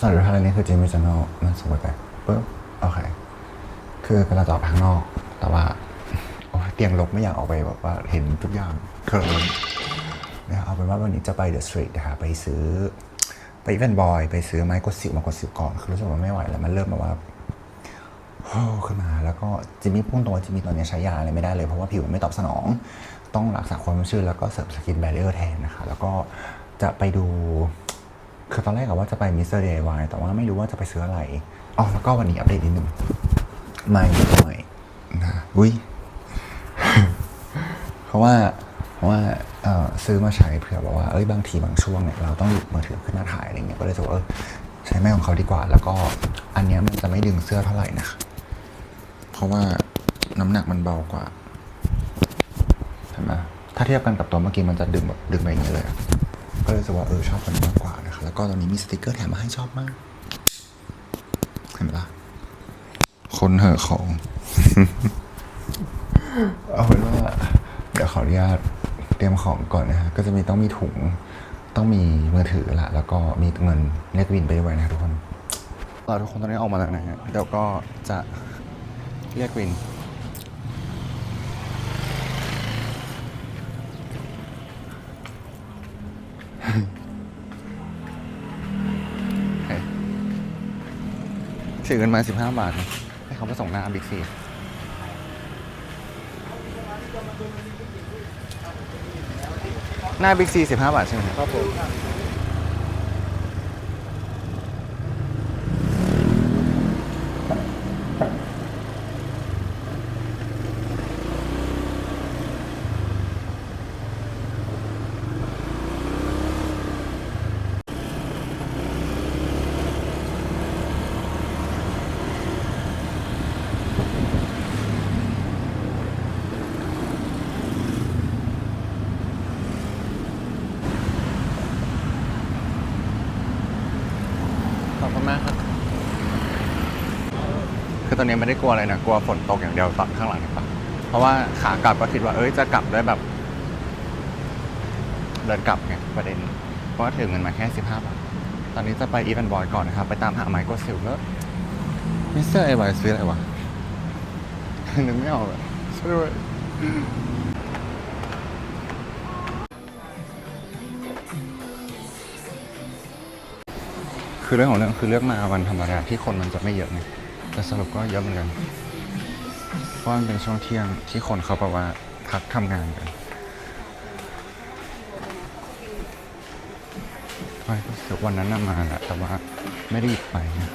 สรุปท้ายนี้คือจิมมี่จันโนมันสวยไปปุ๊บโอเค คือกำลังจะออกไปข้างนอก แต่ว่าโอ้เตียงลกไม่อยากออกไปแบบว่าเห็นทุกอย่างเคลิ้มนะครับเอาเป็นว่าวันนี้จะไปเดอะสตรีทนะคะไปซื้อไปอีเวนบอยไปซื้อไม้กดสิวมากดสิวก่อน คือรู้สึกว่าไม่ไหวแล้ว มันเริ่มแบบว่าโอ้ขึ้นมา แล้วก็จิมมี่พุ่งตรงว่าจิมมี่ตอนนี้ใช้ยาอะไรไม่ได้เลย เพราะว่าผิวมันไม่ตอบสนอง ต้องรักษาความชื้นแล้วก็เสริมสกินแบรเ e อร์แทนนะคะ แล้วก็จะไปดู คือตอนแรกอะว่าจะไปมิสเตอร์เดย์วแต่ว่าไม่รู้ว่าจะไปซื้ออะไรอ๋อแล้วก็วันนี้อัปเดตนิดนึงไม่ไม่นะอุ้ยเพราะว่าเพราะว่าเอ่อซื้อมาใช้เผื่อแบบว่าเอ้ยบางทีบางช่วงเนี่ยเราต้องหยิบมือถือขึ้นมาถ่ายอะไรเงี้ยก็เลยจะว่าเออใช้แม่ของเขาดีกว่า แล้วก็อันเนี้ยมันจะไม่ดึงเสื้อเท่าไหร่นะเพราะว่าน้ำหนักมันเบากว่าเห็นไหมถ้าเทียบกันกับตัวเมื่อกี้มันจะดึงแบบดึงไปอย่างเงี้ยเลยก็เลยรู้สึกว่าเออชอบตัวนี้มาก แล้วก็ตอนนี้มีสติกเกอร์แถมมาให้ชอบมาก เห็นไหมล่ะ คนเหอะของ เอาเป็นว่า เดี๋ยวขออนุญาตเตรียมของก่อนนะฮะ ก็จะมีต้องมีถุง ต้องมีมือถือละแล้วก็มีเงินเรียกวินไปด้วยนะครับทุกคน เราทุกคนตอนนี้ออกมาแล้วนะฮะ เดี๋ยวก็จะเรียกวิน ถือเงินมาสิบห้าบาท ให้เขาไปส่งหน้าบิ๊กซีหน้าบิ๊กซีสิบห้าบาทใช่ไหมครับผม ขอบคุณมากครับ คือ ตอนนี้ไม่ได้กลัวอะไรนะกลัวฝนตกอย่างเดียวตอนข้างหลังนี่ปะเพราะว่าขากลับก็คิดว่าเอ้ยจะกลับด้วยแบบ เดินกลับไงประเด็นเพราะว่าถือเงินมาแค่สิบห้าบาทตอนนี้จะไปอีเวนบอยก่อนนะครับ ไปตามหาไมโครซิลเลอร์มิสเตอร์ไอวายซื้ออะไรวะนึกไม่ออกเลยช่วยด้วยคือเรื่องของเรื่องคือเลือกมาวันธรรมดาที่คนมันจะไม่เยอะไง แต่สรุปก็เยอะเหมือนกันเพราะมันเป็นช่วงเที่ยงที่คนเขาแบบว่าพักทำงานกันไม่รู้สึกวันนั้นน่ะมาแหละแต่ว่าไม่ได้หยิบไปนะ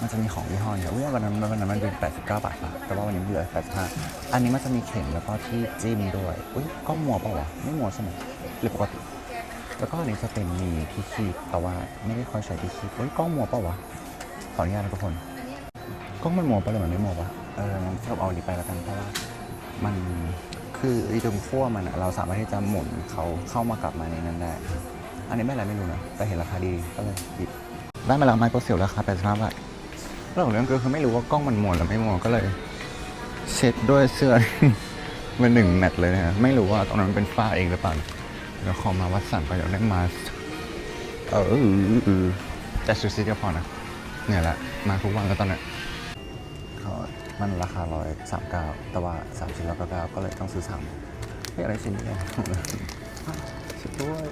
มันจะมีของยี่ห้อเนี่ยอุ้ยวันนั้นวันนั้นมันเป็น89 บาทปะแต่ว่าวันนี้มันเหลือ85อันนี้มันจะมีเข็มแล้วก็ที่จิ้มด้วยอุ้ยกล้องมัวเปล่าวะไม่มัวใช่ไหมหรือปกติ แล้วก็อันนี้จะเป็นมีที่คีบแต่ว่าไม่ได้ค่อยใช้ที่คีบเฮ้ยกล้องมัวเปล่าวะขออนุญาตนะทุกคน กล้องมันมัวไปะหรือมันไม่มัวปะเอองั้นเราเอาอันนี้ไปแล้วกันเพราะว่ามันคือไอ้ตรงขั้วมันอะเราสามารถที่จะหมุนเขาเข้ามากลับมาในนั้นได้ อันนี้ไม่อะไรไม่รู้นะแต่เห็นราคาดีก็เลยหยิบได้มาแล้วไมโครเซลราคา85บาทเรื่องของเรื่องก็คือไม่รู้ว่ากล้องมันมัวหรือไม่มัวก็เลยเช็ดด้วยเสื้อมาหนึ่งแมตช์เลยนะฮะไม่รู้ว่าตรงนั้นมันเป็นฝ้าเองหรือเปล่าเดี๋ยวขอมาวัดสันก็อยากได้มาสเออเออแต่ซูซี่ก็พอนะเนี่ยแหละมาทุกวันแล้วตอนเนี้ยก็ มันราคาร้อยสามก้าแต่ว่าสามชิ้นร้อยเก้าเก้าก็เลยต้องซื้อสามไม่อะไรชิ้นเดียชิดด้วย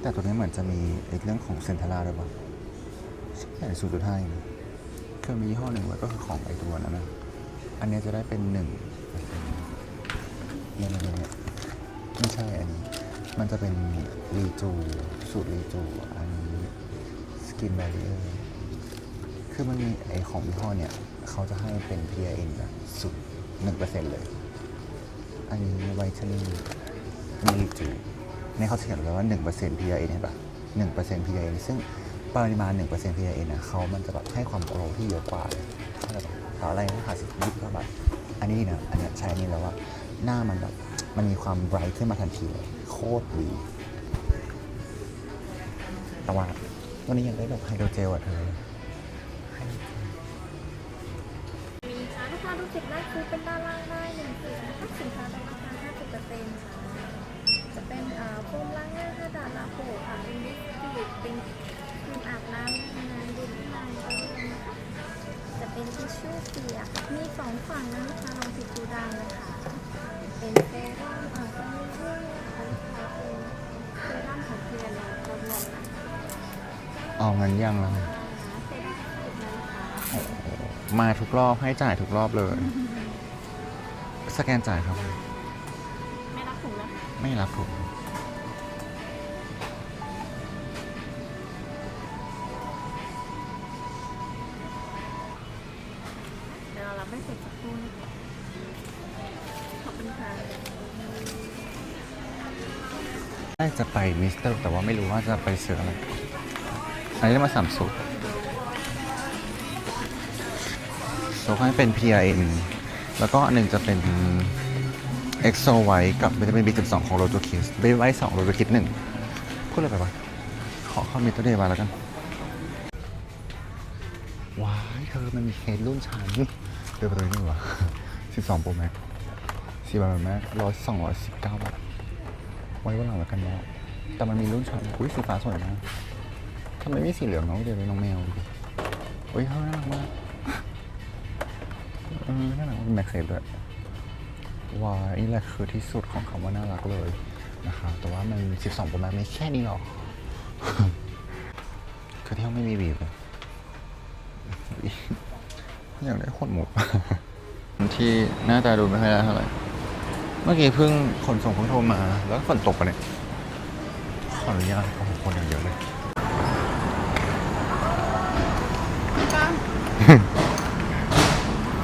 แต่ตัวนี้เหมือนจะมีเรื่องของเซนทาร่าด้วยป่ะใช่ศูนย์จุดห้าเองคือมียี่ห้อหนึ่งไว้ก็คือของไอตัวนั้นนะอันเนี้ยจะได้เป็นหนึ่งเนี่ยเนี่ยเนี่ยไม่ใช่อันนี้ มันจะเป็นรีจูสูตรรีจู อันนี้สกินแบร r เออร์ คือมันมีไอของยี่ห้อเนี่ยเขาจะให้เป็น PRN แบบสุดหนึ่งเปอร์เซ็นต์เลย อันนี้ไวท์เทนนิ่งมีรีจูในเขาเขียนไว้ว่าหนึ่งเปอร์เซ็นต์ PRN เห็นปะหนึ่งเปอร์เซ็นต์ PRN ซึ่งปริมาณหนึ่งเปอร์เซ็นต์ PRN นะเขามันจะแบบให้ความโปรที่เยอะกว่าเลยเท่าไร่ปะต่อะไรนะหาสิบยี่สิบกว่าบาทอันนี้นะอันนี้ใช้นี่แล้วว่าหน้ามันแบบมันมีความไบรท์ขึ้นมาทันทีเลยโคตรดีแต่ว่าตัวนี้ยังได้แบบไฮโดรเจลอะเธอ ลูกค้ารู้สึกได้คือเป็นด้านล่างได้หนึ่งคือนะคะสินค้าในราคา50%ค่ะจะเป็นอ่าโฟมล้างหน้าห้าด่านลาโปค่ะอินดิสติเป็นครีมอาบน้ำน้ำดื่มน้ำก็ได้นะคะจะเป็นทิชชู่เปียกมีสองฝั่งนะลูกค้าลองผิดดูได้นะคะเป็นเซรั่มอ่าก็มีด้วยนะคะลูกค้าเป็นเซรั่มของเพียร์แล้วก็รวมนะคะเอาเงินยังเลยเซรั่มสุดนะคะ โอ้โห มาทุกรอบให้จ่ายทุกรอบเลย สแกนจ่ายครับ ไม่รับถุงนะคะไม่รับถูกเดี๋ยวเรารับไม่เสร็จสักครู่นะคะขอบคุณค่ะได้จะไปมิสเตอร์ แต่ว่าไม่รู้ว่าจะไปซื้ออะไรอันนี้ได้มาสามสูตร สูตรให้เป็น PRN แล้วก็อันหนึ่งจะเป็น EXO White กับวิตามิน B12 ของ r o t o k i s b a b y White 2 r o t o k i s 1พูดอะไรไปวะขอเข้ามิสเตอร์เดย์มาแล้วกัน ว้ายเธอมันมีเคสรุ่นฉันเดินไปตรงนี้ดีกว่า12 Pro Max 4บาทแม็กร้อยสองร้อยสิบเก้าบาทไว้วันหลังแล้วกันเนาะแต่มันมีรุ่นฉันอุ้ยสีฟ้าสวยมากทำไมไม่สีเหลืองเนาะเดี๋ยวเป็นน้องแมวดิอุ้ยเขาน่ารักมาก ออน่ารักแม็กเซฟด้วยว้ายนี่แหละคือที่สุดของคำว่าน่ารักเลยนะคะแต่ว่ามัน 12 ประมาณไม่แค่นี้หรอกคือที่ห้องไม่มีบีบเลยอยากได้ขนหมูที่หน้าตาดูไม่ค่อยได้เท่าไหร่เมื่อกี้เพิ่งขนส่งเพิ่งโทรมา แล้วฝนตกปะเนี่ยขออนุญาตโอ้โหคนอย่างเยอะเลย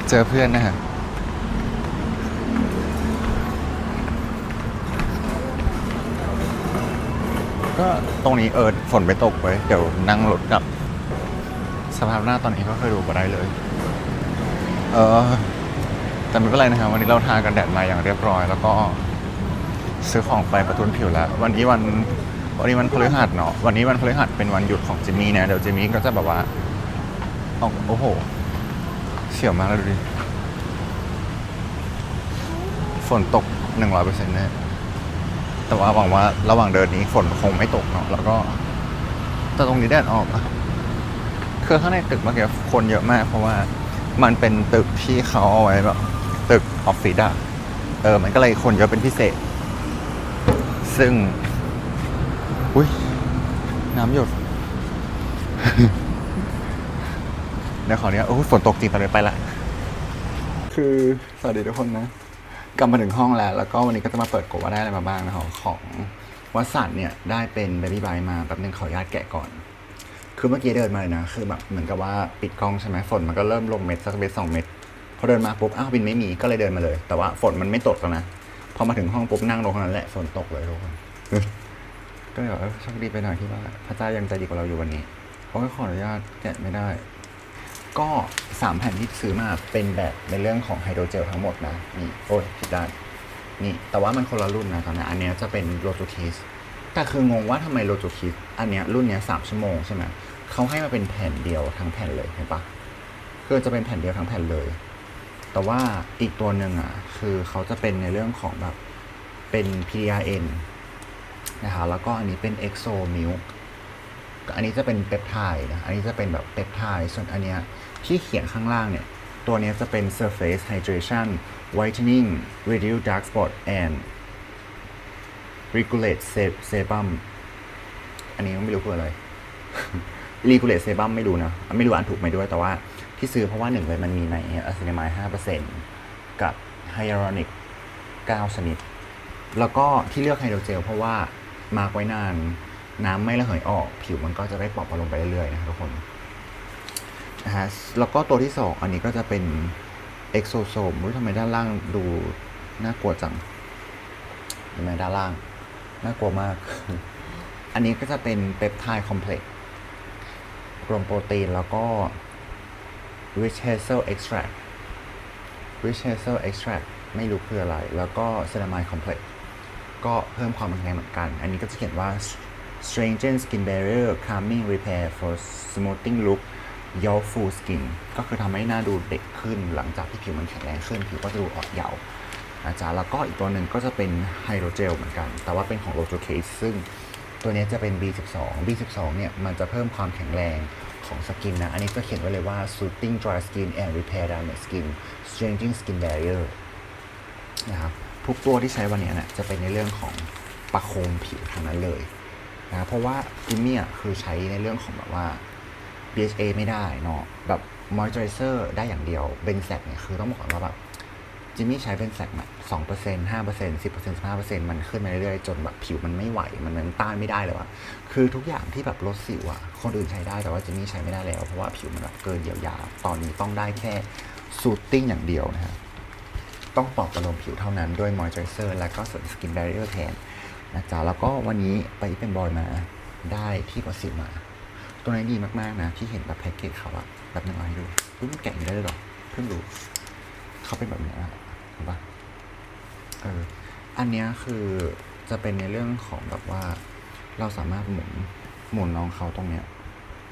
เจอเพื่อนนะฮะก็ตรงนี้เออฝนไปตกไว้เดี๋ยวนั่งรถกลับ สภาพหน้าตอนนี้ก็เคยดูมาได้เลย เออแต่ไม่เป็นไรนะครับวันนี้เราทากันแดดมาอย่างเรียบร้อย แล้วก็ซื้อของไปประทุนผิวแล้ว วันนี้วันวันนี้วันพฤหัสเนาะวันนี้วันพฤหัสเป็นวันหยุดของจิมมี่นะเดี๋ยวจิมมี่ก็จะแบบว่าออโอ้โห เสียวมากเลยดูดิ ฝนตกหนึ่งร้อยเปอร์เซ็นต์แน่แต่ว่าหวังว่าระหว่างเดินนี้ฝนคงไม่ตกเนาะแล้วก็ แต่ตรงนี้แดดออกอะคือข้างในตึกเมื่อกี้คนเยอะมาก เพราะว่ามันเป็นตึกที่เขาเอาไว้แบบตึกออฟฟิศอะเออ มันก็เลยคนเยอะเป็นพิเศษ ซึ่ง อุ้ยน้ำหยด เดี๋ยวขอเนี้ยโอ้ฝนตกจริงตอนนี้ไปละ คือสวัสดีทุกคนนะกลับมาถึงห้องแล้ว แล้วก็วันนี้ก็จะมาเปิดกบว่าได้อะไรมาบ้างนะครับของวัสันเนี่ยได้เป็นเบบี้บายมาแป๊บนึงขออนุญาตแกะก่อน คือเมื่อกี้เดินมาเลยนะ คือแบบเหมือนกับว่าปิดกล้องใช่ไหมฝนมันก็เริ่มลงเม็ดสักเม็ดสองเม็ดพอเดินมาปุ๊บอ้าวบินไม่มีก็เลยเดินมาเลย แต่ว่าฝนมันไม่ตกแล้วนะพอมาถึงห้องปุ๊บนั่งลงนั้นแหละฝนตกเลยทุกคนก็เลยแบบโชคดีไปหน่อยที่ว่าพระเจ้ายังใจดีกว่าเราอยู่วันนี้เพราะว่าขออนุญาตแกะไม่ได้ ก็สามแผ่นที่ซื้อมาเป็นแบบในเรื่องของไฮโดรเจลทั้งหมดนะ นี่โอ้ยผิดด้านนี่ แต่ว่ามันคนละรุ่นนะตอนนี้อันนี้จะเป็นโรจูคิสแต่คืองงว่าทำไมโรจูคิสอันเนี้ยรุ่นเนี้ยสามชั่วโมงใช่ไหมเขาให้มาเป็นแผ่นเดียวทั้งแผ่นเลยเห็นปะคือจะเป็นแผ่นเดียวทั้งแผ่นเลย แต่ว่าอีกตัวหนึ่งอะคือเขาจะเป็นในเรื่องของแบบเป็น PRN นะคะแล้วก็อันนี้เป็น EXO Milk อันนี้จะเป็นเปปไทด์นะ อันนี้จะเป็นแบบเปปไทด์ ส่วนอันเนี้ย ที่เขียนข้างล่างเนี่ย ตัวนี้จะเป็น Surface Hydration Whitening Reduce Dark Spot and Regulate Se- Sebum อันนี้ไม่รู้คืออะไรรีกูเลตเซบัมไม่รู้นะ ไม่รู้อ่านถูกไหมด้วยแต่ว่าที่ซื้อเพราะว่าหนึ่งเลยมันมีในอะซินามายห้าเปอร์เซนต์กับไฮยาลูรอนิก้าชนิด แล้วก็ที่เลือกไฮโดรเจลเพราะว่ามาร์กไว้นาน น้ำไม่ระเหยออก ผิวมันก็จะได้ปรับลงไปเรื่อยๆนะครับทุกคน นะฮะแล้วก็ตัวที่สองอันนี้ก็จะเป็นเอ็กโซโซมรู้ทำไมด้านล่างดูน่ากลัวจังเห็นไมด้านล่างน่ากลัวมาก อันนี้ก็จะเป็นเปปไทด์คอมเพล็กซ์รวมโปรตีนแล้วก็ rich hazel extract rich hazel extract ไม่รู้คืออะไร แล้วก็ ceramide complex ก็เพิ่มความแข็งแรงเหมือนกัน อันนี้ก็จะเขียนว่า strengthen skin barrier calming repair for smoothing look your full skin ก็คือทำให้หน้าดูเด็กขึ้น หลังจากที่ผิวมันแข็งแรงขึ้นผิวก็จะดูอ่อนเยาว์นะจ๊ะแล้วก็อีกตัวหนึ่งก็จะเป็นไฮโดรเจลเหมือนกัน แต่ว่าเป็นของ r o t o Case ซึ่งตัวนี้จะเป็น B12 B12 เนี่ยมันจะเพิ่มความแข็งแรงของสกินนะ อันนี้จะเขียนไว้เลยว่า soothing dry skin and repair damaged skin strengthening skin barrier นะครับทุกตัวที่ใช้วันนี้ยนะจะเป็นในเรื่องของประโคมผิวทั้งนั้นเลยนะเพราะว่าจิมมี่คือใช้ในเรื่องของแบบว่า BHA ไม่ได้เนาะแบบ moisturizer ได้อย่างเดียวเบนแซกเนี่ยคือต้องบอกก่อนว่าแบบจิมมี่ใช้เบนแซกแบบสองเปอร์เซ็นต์ห้าเปอร์เซ็นต์สิบเปอร์เซ็นต์สิบห้าเปอร์เซ็นต์มันขึ้นมาเรื่อยๆ จนแบบผิวมันไม่ไหว มันมันต้านไม่ได้เลยว่ะคือทุกอย่างที่แบบลดสิวอะคนอื่นใช้ได้แต่ว่าจิมมี่ใช้ไม่ได้แล้ว เพราะว่าผิวมันแบบเกินเยียวยา ตอนนี้ต้องได้แค่ซูตติ้งอย่างเดียวนะฮะต้องปลอบประโลมผิวเท่านั้นด้วยมอยเจอร์เซอร์และก็เสริมสกินแบรเ e อร์แทนนะจ๊ะแล้วก็วันนี้ไปเป็นบอยมาได้ที่กดสิมา ตัวนี้ดีมากๆนะที่เห็นแบบแพ็กเกจเขาอะแบบนึงเอาให้ดูเฮ้ยมันแกะอย่งนี้ได้เลยหรอเพิ่งรู้เขาเป็นแบบนี้อะเห็นปะเอออันเนี้ยคือจะเป็นในเรื่องของแบบว่า เราสามารถหมุนหมุนน้องเขาตรงเนี้ย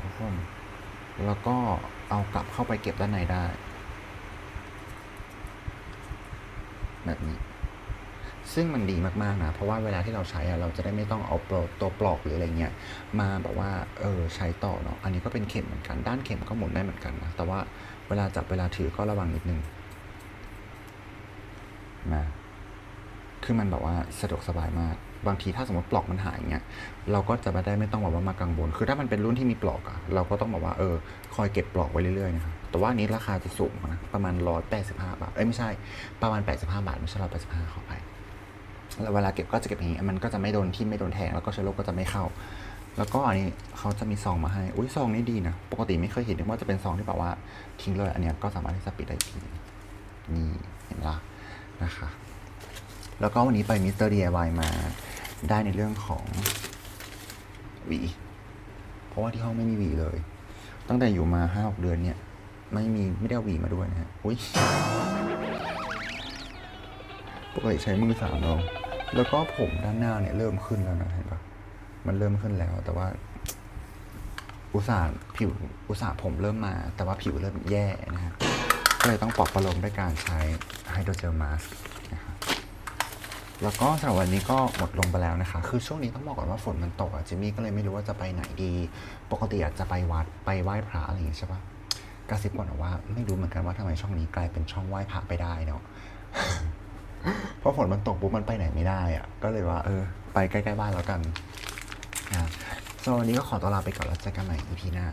ทุกคนแล้วก็เอากลับเข้าไปเก็บด้านในได้ แบบนี้ ซึ่งมันดีมากๆนะ เพราะว่าเวลาที่เราใช้อะเราจะได้ไม่ต้องเอาปลอกตัวปลอกหรืออะไรเงี้ยมาแบบว่าเออใช้ต่อเนาะ อันนี้ก็เป็นเข็มเหมือนกัน ด้านเข็มก็หมุนได้เหมือนกันนะ แต่ว่าเวลาจับเวลาถือก็ระวังนิดนึงนะคือมันแบบว่าสะดวกสบายมาก บางทีถ้าสมมติปลอกมันหายเงี้ย เราก็จะไม่ได้ไม่ต้องแบบว่ามากังวล คือถ้ามันเป็นรุ่นที่มีปลอกอะเราก็ต้องแบบว่าเออคอยเก็บปลอกไว้เรื่อยๆนะครับ แต่ว่านนี้ราคาจะสูงนะ ประมาณร้อยแปดสิบห้าบาท เอ้ยไม่ใช่ ประมาณแปดสิบห้าบาทไม่ใช่ร้อยแปดสิบห้าขอไป แล้วเวลาเก็บก็จะเก็บอย่างนี้ มันก็จะไม่โดนที่ไม่โดนแทงแล้วก็เชื้อโรคก็จะไม่เข้า แล้วก็อันนี้เขาจะมีซองมาให้ อุ้ยซองนี้ดีนะ ปกติไม่เคยเห็นว่าจะเป็นซองที่แบบว่าทิ้งเลย อันเนี้ยก็สามารถที่จะปิดได้อีกทีนี่เห็นละนะคะ แล้วก็วันนี้ไปมิสเตอร์ DIY มาได้ในเรื่องของหวี เพราะว่าที่ห้องไม่มีหวีเลย ตั้งแต่อยู่มาห้าหกเดือนเนี่ย ไม่มีไม่ได้หวีมาด้วยนะฮะ อุ้ยปกติใช้มือสามเรา แล้วก็ผมด้านหน้าเนี่ยเริ่มขึ้นแล้วนะเห็นปะมันเริ่มขึ้นแล้ว แต่ว่า อุตส่าห์ผิวอุตส่าห์ผมเริ่มมา แต่ว่าผิวเริ่มแย่นะฮะก็เลยต้องปลอบประโลมด้วยการใช้ไฮโดรเจลมาสนะครับแล้วก็สำหรับวันนี้ก็หมดลงไปแล้วนะคะ คือช่วงนี้ต้องบอกก่อนว่าฝนมันตกอะจิมมี่ก็เลยไม่รู้ว่าจะไปไหนดี ปกติอาจจะไปวัดไปไหว้พระอะไรอย่างงี้ใช่ปะกระซิบก่อนนะว่าไม่รู้เหมือนกันว่าทำไมช่องนี้กลายเป็นช่องไหว้พระไปได้เนาะ เพราะฝนมันตกปุ๊บมันไปไหนไม่ได้อะก็เลยว่า เออ ไปใกล้ ๆ บ้านแล้วกันนะสำหรับวันนี้ก็ขอตัวลาไปก่อนแล้วเจอกันใหม่ EP หน้า